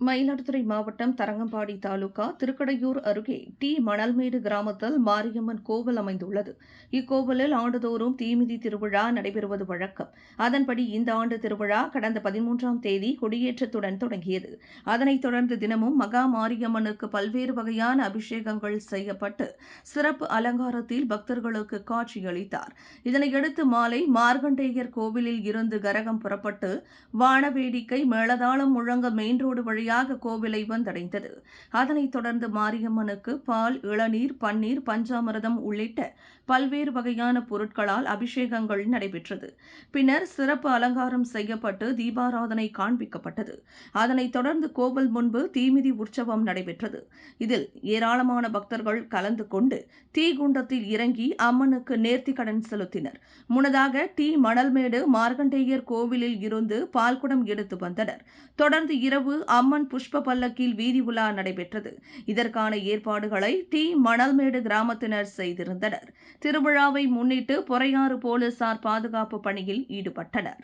மயிலாடுதுறை மாவட்டம் தரங்கம்பாடி தாலுகா திருக்கடையூர் அருகே டி. மணல்மேடு கிராமத்தில் மாரியம்மன் கோவில் அமைந்துள்ளது. இக்கோவிலில் ஆண்டுதோறும் தீமிதி திருவிழா நடைபெறுவது வழக்கம். அதன்படி இந்த ஆண்டு திருவிழா கடந்த பதிமூன்றாம் தேதி கொடியேற்றத்துடன் தொடங்கியது. அதனைத் தொடர்ந்து தினமும் மகா மாரியம்மனுக்கு பல்வேறு வகையான அபிஷேகங்கள் செய்யப்பட்டு சிறப்பு அலங்காரத்தில் பக்தர்களுக்கு காட்சியளித்தார். இதனையடுத்து மாலை மார்கண்டேயர் கோவிலில் இருந்து கரகம் புறப்பட்டு வானவேடிக்கை மேளதாளம் முழங்க மெயின் ரோடு வழி வழியாக கோவிலை வந்தடைந்தது. அதனைத் தொடர்ந்து மாரியம்மனுக்கு பால் இளநீர் பன்னீர் பஞ்சாமிரதம் உள்ளிட்ட பல்வேறு வகையான பொருட்களால் அபிஷேகங்கள் நடைபெற்றது. பின்னர் சிறப்பு அலங்காரம் செய்யப்பட்டு தீபாராதனை காண்பிக்கப்பட்டது. அதனைத் தொடர்ந்து கோவில் முன்பு தீமிதி உற்சவம் நடைபெற்றது. இதில் ஏராளமான பக்தர்கள் கலந்து கொண்டு தீகுண்டத்தில் இறங்கி அம்மனுக்கு நேர்த்திக்கடன் செலுத்தினர். முன்னதாக டி. மணல்மேடு மார்கண்டேயர் கோவிலில் இருந்து பால்குடம் எடுத்து வந்தனர். தொடர்ந்து இரவு அம்மன் அம்மன் புஷ்ப பல்லக்கில் வீதி உலா நடைபெற்றது. இதற்கான ஏற்பாடுகளை டி. மணல்மேடு கிராமத்தினர் செய்திருந்தனர். திருவிழாவை முன்னிட்டு பொறையாறு போலீசார் பாதுகாப்பு பணியில் ஈடுபட்டனர்.